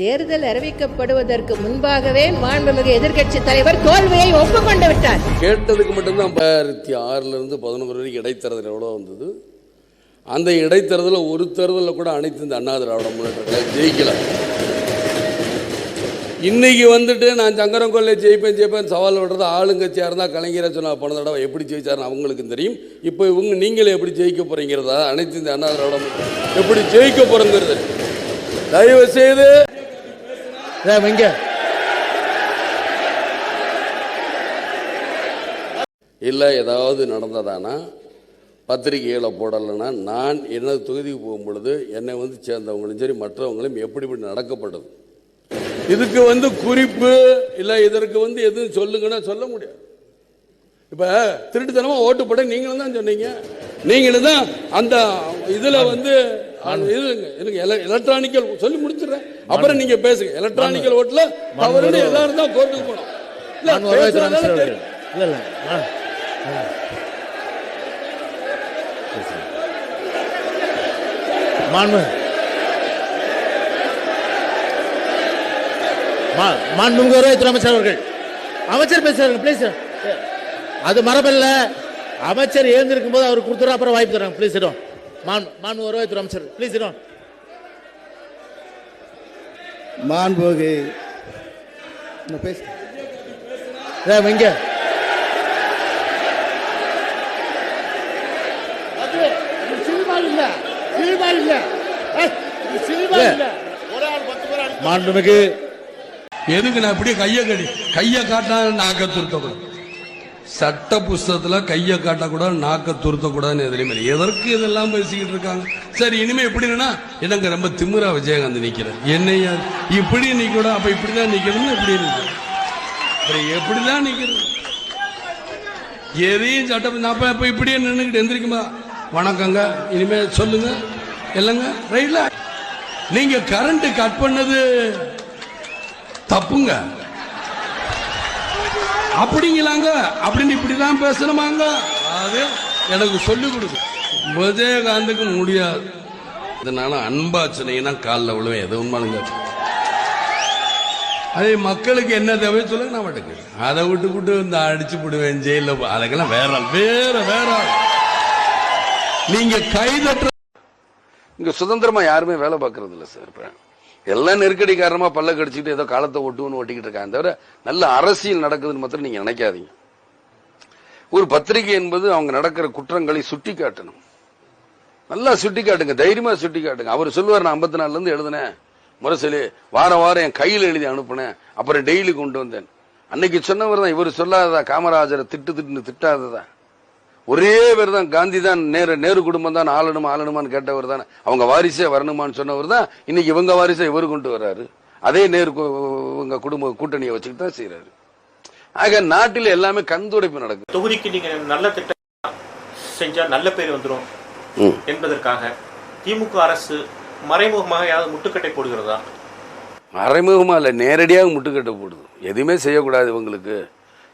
தேர்தல் அறிவிக்கப்படுவதற்கு முன்பாகவே மாண்புமிகு எதிர்க்கட்சி தலைவர் தோல்வியை ஒப்புக்கொண்டு விட்டார். கேட்டதுக்கு மட்டும்தான் ரெண்டாயிரத்தி ஆறிலிருந்து பதினொன்று வரைக்கும் இடைத்தேர்தல் எவ்வளோ வந்தது? அந்த இடைத்தேர்தலில் ஒரு தேர்தலில் கூட அனைத்து இந்த அண்ணா திராவிட முன்னேற்ற ஜெயிக்கல. இன்னைக்கு வந்துட்டு நான் சங்கரம் கொள்ளை ஜெயிப்பேன் ஜெயிப்பேன் சவால் விடுறது ஆளுங்கட்சியாக இருந்தால் கலைஞரை சொன்ன போன தடவை எப்படி ஜெயிச்சாருன்னு அவங்களுக்கும் தெரியும். இப்போ இவங்க நீங்களே எப்படி ஜெயிக்க போகிறீங்கிறதா அனைத்து இந்த அண்ணா திராவிட எப்படி ஜெயிக்க போகிறோங்கிறது தயவு செய்து இங்க இல்லை ஏதாவது நடந்ததானா? பத்திரிகைகளை போடலைன்னா நான் எனது தொகுதிக்கு போகும் பொழுது என்னை வந்து சேர்ந்தவங்களும் சரி மற்றவங்களும் எப்படி இப்படி நடக்கப்பட்டது இதுக்கு வந்து குறிப்பு இல்லை இதற்கு வந்து எதுவும் சொல்லுங்கன்னா சொல்ல முடியாது. இப்போ திருட்டுத்தனமாக ஓட்டு போட நீங்களும் தான் சொன்னீங்க. நீங்களும் தான் அந்த இதில் வந்து இதுங்க இருங்க எலக்ட்ரானிக்கல் சொல்லி முடிச்சிடுறேன். அப்புறம் நீங்க பேசுங்க. எலக்ட்ரானிக்கல் ஓட்டுல தவறுன்னு எல்லாரும் தான் கோர்ட்டுக்கு போனோம். இல்ல, மாண்பு. மாண்புமிகு வருவாய்த்துறை அமைச்சர் அவர்கள். அமைச்சர் பேசுறாங்க ப்ளீஸ் அது மரபல்ல. அமைச்சர் எழுந்திருக்கும் போது அவர் கொடுத்துரு அப்புறம் வாய்ப்பு தராங்க ப்ளீஸ் இடம் மான் மாண்பு வருவாய்த்துறை அமைச்சர் ப்ளீஸ் இடம் மாண்புமிகு நான் பேச. இங்க. மாண்புமிகு. எதுக்கு நான் இப்படியே கையை கடி கையை காட்டினா நாக்க துருத்தக்கூடாது சட்ட புஸ்தகத்துல கையை காட்டக்கூடாது நாக்க துருத்தக்கூடாதுன்னு எதுலையுமே எதற்கு இதெல்லாம் பேசிக்கிட்டு இருக்காங்க? சரி இனிமே எப்படின்னா என்னங்க ரொம்ப திமுரா விஜயகாந்த் நிக்கிறேன் என்னையா இப்படி நிக்கணும் அப்ப இப்படிதான் நிக்கணும்னு இப்படி நிக்கணும் அப்புறம் எப்படிதான் நிக்கிறது? எதையும் சட்டம் நான் அப்ப இப்ப இப்படியே நின்றுக்கிட்டு எந்திரிக்குமா வணக்கங்க இனிமே சொல்லுங்க. இல்லைங்க ரைட்ல நீங்க கரண்ட் கட் பண்ணது தப்புங்க. அப்படிங்களாங்க? அப்படின்னு இப்படிதான் பேசணுமாங்க? அது எனக்கு சொல்லிக் கொடுக்கும் விஜயகாந்துக்கு முடியாது. இதனால அன்பா சொன்னீங்கன்னா காலில் விழுவேன். எது உண்மைங்க அதே மக்களுக்கு என்ன தேவை சொல்லுங்க நான் மட்டுக்கு அதை விட்டு விட்டு இந்த அடிச்சு விடுவேன் ஜெயில அதுக்கெல்லாம் வேற ஆள், வேற வேற ஆள். நீங்க கைதட்டுற இங்க சுதந்திரமா யாருமே வேலை பார்க்கறது இல்ல சார் இப்ப. எல்லாம் நெருக்கடி காரணமா பல்ல கடிச்சிட்டு ஏதோ காலத்தை ஒட்டுன்னு ஓட்டிக்கிட்டு இருக்காங்க. தவிர நல்ல அரசியல் நடக்குதுன்னு மாத்திரம் நீங்க நினைக்காதீங்க. ஒரு பத்திரிகை என்பது அவங்க நடக்கிற குற்றங்களை சுட்டி காட்டணும் நல்லா சுட்டி காட்டுங்க தைரியமா சுட்டி காட்டுங்க அவர் சொல்லுவார் நான் ஐம்பத்தி நாலுல இருந்து எழுதினேன். முரசொலி வாரம் வாரம் என் கையில் எழுதி அனுப்புனேன். அப்புறம் டெய்லி கொண்டு வந்தேன். அன்னைக்கு சொன்னவர் தான் இவர் சொல்லாததா காமராஜரை திட்டு திட்டுன்னு திட்டாததா. ஒரே பேர் தான். காந்தி தான் நேரு நேரு குடும்பம் தான் ஆளணுமா ஆளணுமான்னு கேட்டவர் தான். அவங்க வாரிசே வரணுமான்னு சொன்னவர் தான். இன்னைக்கு இவங்க வாரிசை இவர் கொண்டு வர்றாரு. அதே நேரு இவங்க குடும்ப கூட்டணியை வச்சுக்கிட்டு தான் செய்யறாரு ஆக நாட்டில் எல்லாமே கண்துடைப்பு நடக்குது. தொகுதிக்கு நீங்க நல்ல திட்டம் செஞ்சா நல்ல பேர் வந்துடும். என்பதற்காக திமுக அரசு மறைமுகமாக யாராவது முட்டுக்கட்டை போடுகிறதா? மறைமுகமா இல்லை நேரடியாக முட்டுக்கட்டை போடுது. எதுவுமே செய்யக்கூடாது இவங்களுக்கு.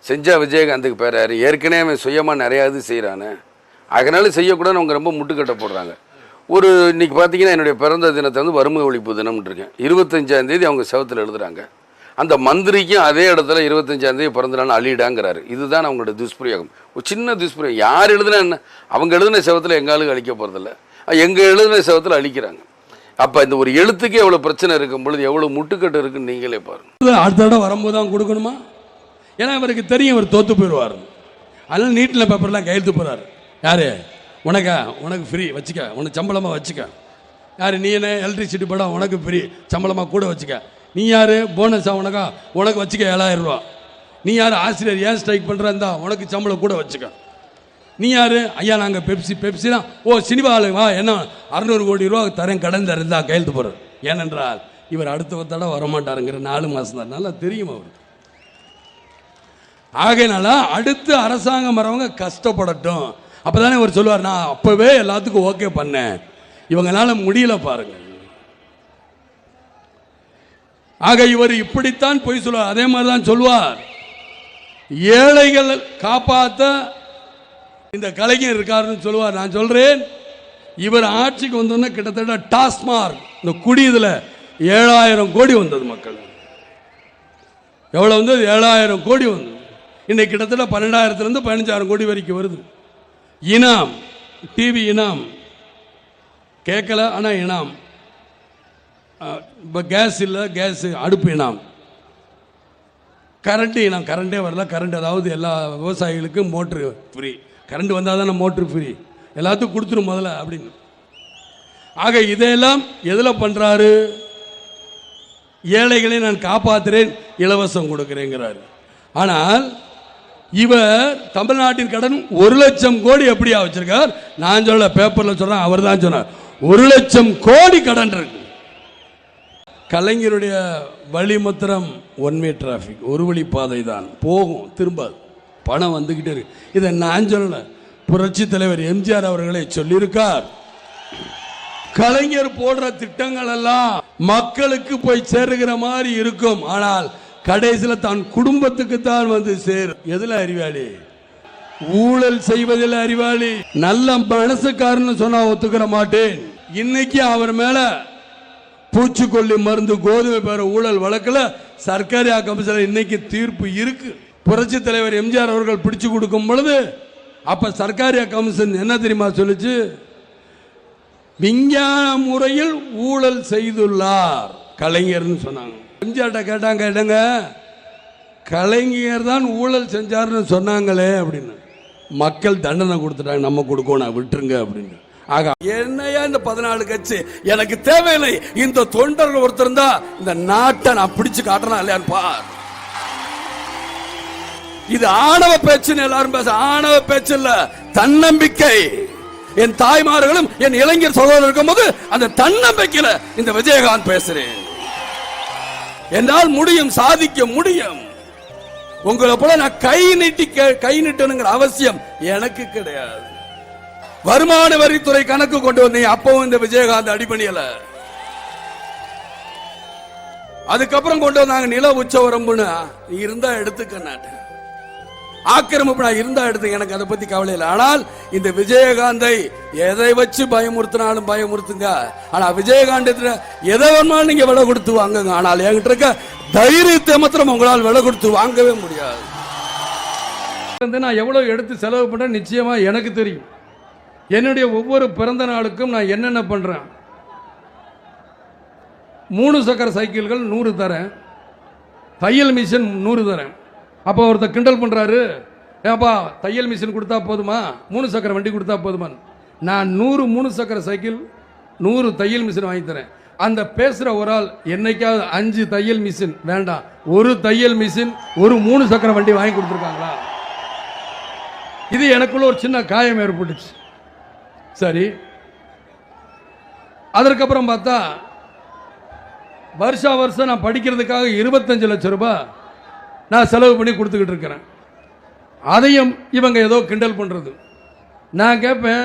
செஞ்சா விஜயகாந்துக்கு பேராரு ஏற்கனவே அவன் சுயமா நிறையா இது செய்கிறானே அதனால செய்யக்கூடாதுன்னு அவங்க ரொம்ப முட்டுக்கட்டை போடுறாங்க. ஒரு இன்னைக்கு பார்த்தீங்கன்னா என்னுடைய பிறந்த தினத்தை வந்து வறுமை ஒழிப்பு தினம்னு இருக்கேன். இருபத்தஞ்சாந்தேதி அவங்க செவத்தில் எழுதுறாங்க. அந்த மந்திரிக்கும் அதே இடத்துல இருபத்தஞ்சாந்தேதி பிறந்தனாலும் அழிடாங்கிறாரு இதுதான் அவங்களோட துஷ்பிரயோகம். ஒரு சின்ன துஷ்பிரயோகம். யார் எழுதுனா என்ன? அவங்க எழுதின செவத்தில் எங்க அழிக்க போகிறதில்ல எங்க எழுதின செவத்தில் அழிக்கிறாங்க. அப்ப இந்த ஒரு எழுத்துக்கே எவ்வளவு பிரச்சனை இருக்கும் பொழுது எவ்வளவு முட்டுக்கட்டு இருக்குன்னு நீங்களே பாருங்க. அடுத்த தடவை வரும்போது தான் கொடுக்கணுமா? ஏன்னா இவருக்கு தெரியும் இவர் தோத்து போயிடுவார். அதனால நீட்டில் பேப்பர்லாம் கையெழுத்து போகிறார் யாரு? உனக்கா? உனக்கு ஃப்ரீ வச்சுக்க. உனக்கு சம்பளமாக வச்சுக்க. யார்? நீ என்ன எலக்ட்ரிசிட்டி படம் உனக்கு ஃப்ரீ சம்பளமாக கூட வச்சுக்க. நீ யார்? போனஸா உனக்கா? உனக்கு வச்சுக்க ஏழாயிரம் ரூபா. நீ யார்? ஆசிரியர் ஏன் ஸ்ட்ரைக் பண்ணுறா இருந்தா உனக்கு சம்பளம் கூட வச்சுக்க. நீ யார்? ஐயா நாங்கள் பெப்சி பெப்சி தான். ஓ சினிமா வா என்ன? அறுநூறு கோடி ரூபா தரேன் கடன் தரேன் தான் கையெழுத்து போறாரு ஏனென்றால் இவர் அடுத்த தடவை வரமாட்டாருங்கிற நாலு மாதம் தான் நல்லா தெரியும் அவருக்கு. ஆகையினால அடுத்து அரசாங்கம் வரவங்க கஷ்டப்படட்டும். அப்பதானே அவர் சொல்லுவார் நான் அப்பவே எல்லாத்துக்கும் ஓகே பண்ணேன். இவங்களால முடியல பாருங்க. ஆக இவர் இப்படித்தான் பொய் சொல்லுவார். அதே மாதிரி தான் சொல்லுவார். ஏழைகள் காப்பாத்த இந்த கலைஞர் இருக்காருன்னு சொல்லுவார். நான் சொல்றேன் இவர் ஆட்சிக்கு வந்தோன்னே கிட்டத்தட்ட டாஸ்மார்க் இந்த குடி இதில் ஏழாயிரம் கோடி வந்தது மக்கள். எவ்வளோ வந்தது? ஏழாயிரம் கோடி வந்தது. இன்னைக்கு கிட்டத்தட்ட பன்னெண்டாயிரத்துலேருந்து பதினஞ்சாயிரம் கோடி வரைக்கும் வருது. இனாம் டிவி இனாம் கேட்கல ஆனால் இனாம். இப்போ கேஸ் இல்லை கேஸ் அடுப்பு இனாம். கரண்ட்டு இனம் கரண்டே வரல கரண்ட் அதாவது எல்லா விவசாயிகளுக்கும் மோட்ரு ஃப்ரீ கரண்ட் வந்தால் தானே மோட்ரு ஃப்ரீ எல்லாத்துக்கும் கொடுத்துரும் முதல்ல அப்படின்னு. ஆக இதையெல்லாம் எதில் பண்ணுறாரு ஏழைகளை நான் காப்பாற்றுறேன் இலவசம் கொடுக்குறேங்கிறாரு. ஆனால் இவர் தமிழ்நாட்டின் கடன் ஒரு லட்சம் கோடி எப்படியா வச்சிருக்கார்? நான் சொல்ல பேப்பரில் சொல்றேன் அவர் தான் சொன்னார். ஒரு லட்சம் கோடி கடன் இருக்கு. கலைஞருடைய வழிமுத்திரம் ஒன் வே டிராஃபிக் ஒரு வழி பாதை தான். போகும் திரும்பாது. பணம் வந்துக்கிட்டே இருக்கு. இதை நான் சொல்லல. புரட்சி தலைவர் எம்ஜிஆர் அவர்களே சொல்லியிருக்கார். கலைஞர் போடுற திட்டங்கள் எல்லாம் மக்களுக்கு போய் சேருகிற மாதிரி இருக்கும். ஆனால் கடைசியில் தான் குடும்பத்துக்கு தான் வந்து சேரும் எதுல அறிவாளி? ஊழல் செய்வதில் அறிவாளி. நல்ல மனசுக்காரன்னு சொன்னா ஒத்துக்கிற மாட்டேன். இன்னைக்கு அவர் மேல பூச்சிக்கொல்லி மருந்து கோதுமை பெற ஊழல் வழக்கில் சர்க்காரி கமிஷனர் இன்னைக்கு தீர்ப்பு இருக்கு. புரட்சி தலைவர் எம்ஜிஆர் அவர்கள் பிடிச்சு கொடுக்கும் பொழுது அப்ப சர்க்காரி கமிஷன் என்ன தெரியுமா சொல்லுச்சு? விஞ்ஞான முறையில் ஊழல் செய்துள்ளார் கலைஞர்னு சொன்னாங்க. எம்ஜிஆர்ட்ட கேட்டாங்க இடங்க கலைஞர் தான் ஊழல் செஞ்சார்னு சொன்னாங்களே அப்படின்னு. மக்கள் தண்டனை கொடுத்துட்டாங்க நம்ம கொடுக்கணும் விட்டுருங்க அப்படின்னு. ஆக என்னையா இந்த பதினாலு கட்சி? எனக்கு தேவையில்லை. இந்த தொண்டர்கள் ஒருத்தர் தான் இந்த நாட்டை நான் பிடிச்சு காட்டணும் இல்லையான்னு பார். இது ஆணவ பேச்சுன்னு எல்லாரும் பேச ஆணவ பேச்சு இல்ல தன்னம்பிக்கை. என் தாய்மார்களும் என் இளைஞர் சகோதரர் இருக்கும்போது அந்த தன்னம்பிக்கையில இந்த விஜயகாந்த் பேசுறேன். என்னால் முடியும் சாதிக்க முடியும். உங்களை போல நான் கை நீட்டி கை நீட்டணுங்கிற அவசியம் எனக்கு கிடையாது. வருமான வரித்துறை கணக்கு கொண்டு வந்தீங்க அப்பவும் இந்த விஜயகாந்த் அடிபணியல. அதுக்கப்புறம் கொண்டு வந்தாங்க நில உச்ச வரம்புன்னு நீ இருந்தா எடுத்துக்க நாட்டு ஆக்கிரமிப்பு நான் இருந்தா எடுத்து எனக்கு அதை பத்தி கவலை இல்லை. ஆனால் இந்த விஜயகாந்தை எதை வச்சு பயமுறுத்தினாலும் பயமுறுத்துங்க. ஆனா விஜயகாந்தத்தில் எதை வேணாலும் நீங்க விலை கொடுத்து வாங்குங்க. ஆனால் என்கிட்ட இருக்க தைரியத்தை மாத்திரம் உங்களால் விலை கொடுத்து வாங்கவே முடியாது. வந்து நான் எவ்வளவு எடுத்து செலவு பண்றேன் நிச்சயமா எனக்கு தெரியும். என்னுடைய ஒவ்வொரு பிறந்த நாளுக்கும் நான் என்னென்ன பண்றேன்? மூணு சக்கர சைக்கிள்கள் நூறு தரேன். தையல் மிஷின் நூறு தரேன். அப்போ ஒருத்தர் கிண்டல் பண்ணுறாரு ஏப்பா தையல் மிஷின் கொடுத்தா போதுமா? மூணு சக்கர வண்டி கொடுத்தா போதுமா நான் நூறு மூணு சக்கர சைக்கிள் நூறு தையல் மிஷின் வாங்கி தரேன். அந்த பேசுகிற ஒரு ஆள் என்னைக்காவது அஞ்சு தையல் மிஷின் வேண்டாம். ஒரு தையல் மிஷின் ஒரு மூணு சக்கர வண்டி வாங்கி கொடுத்துருக்காங்களா? இது எனக்குள்ள ஒரு சின்ன காயம் ஏற்பட்டுச்சு. சரி. அதற்கப்புறம் பார்த்தா வருஷா வருஷம் நான் படிக்கிறதுக்காக இருபத்தஞ்சு லட்சம் ரூபாய் நான் செலவு பண்ணி கொடுத்துக்கிட்டு இருக்கிறேன். அதையும் இவங்க ஏதோ கிண்டல் பண்ணுறது நான் கேட்பேன்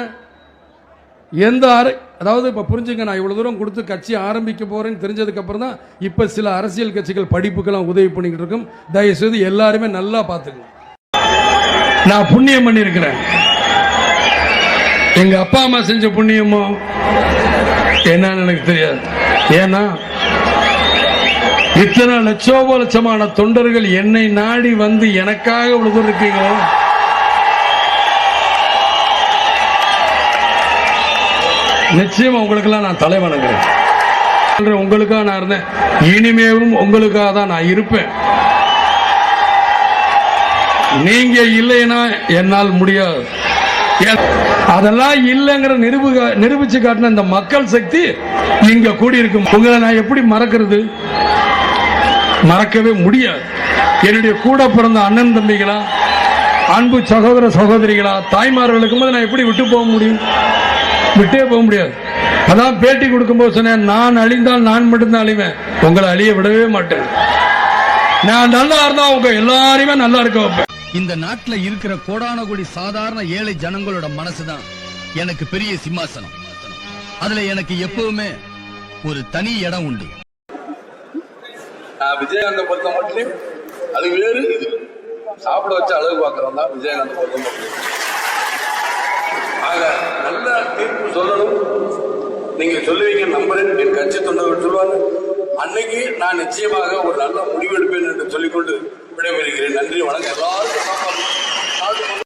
எந்த அரை அதாவது இப்போ புரிஞ்சுங்க நான் இவ்வளோ தூரம் கொடுத்து கட்சி ஆரம்பிக்க போகிறேன்னு தெரிஞ்சதுக்கப்புறம் தான் இப்போ சில அரசியல் கட்சிகள் படிப்புக்கெல்லாம் உதவி பண்ணிக்கிட்டு இருக்கும். தயவுசெய்து எல்லாருமே நல்லா பார்த்துக்கணும் நான் புண்ணியம் பண்ணியிருக்கிறேன். எங்கள் அப்பா அம்மா செஞ்ச புண்ணியமோ என்னன்னு எனக்கு தெரியாது. ஏன்னா இத்தனை லட்சோப லட்சமான தொண்டர்கள் என்னை நாடி வந்து எனக்காக இவ்வளவு தூரம் இருக்கீங்க நிச்சயமா உங்களுக்கெல்லாம் நான் தலை வணங்குறேன் உங்களுக்காக நான் இருந்தேன். இனிமேவும் உங்களுக்காக தான் நான் இருப்பேன். நீங்க இல்லைன்னா என்னால் முடியாது. அதெல்லாம் இல்லைங்கிற நிரூப நிரூபிச்சு காட்டின இந்த மக்கள் சக்தி இங்க கூடியிருக்கும். உங்களை நான் எப்படி மறக்கிறது? மறக்கவே முடியாது. என்னுடைய கூட பிறந்த அண்ணன் தம்பிகளா அன்பு சகோதர சகோதரிகளா தாய்மார்களுக்கும் போது நான் எப்படி விட்டு போக முடியும்? விட்டே போக முடியாது. அதான் பேட்டி கொடுக்கும்போது சொன்னேன் நான் அழிந்தால் நான் மட்டும்தான் அழிவேன். உங்களை அழிய விடவே மாட்டேன். நான் நல்லா இருந்தா உங்க எல்லாரையுமே நல்லா இருக்க வைப்பேன். இந்த நாட்டுல இருக்கிற கோடான கோடி சாதாரண ஏழை ஜனங்களோட மனசுதான் எனக்கு பெரிய சிம்மாசனம். அதுல எனக்கு எப்பவுமே ஒரு தனி இடம் உண்டு. விஜயகாந்தை பொறுத்த மட்டும் அது வேறு இது. சாப்பிட வச்சு அழகு பார்க்கறோம் தான் விஜயகாந்த் பொறுத்த மட்டும் ஆக நல்ல தீர்ப்பு சொல்லணும். நீங்க சொல்லுவீங்க நம்புறேன். என் கட்சி தொண்டர்கள் சொல்லுவாங்க அன்னைக்கு நான் நிச்சயமாக ஒரு நல்ல முடிவெடுப்பேன் என்று சொல்லிக்கொண்டு விடைபெறுகிறேன். நன்றி வணக்கம். எல்லாருக்கும்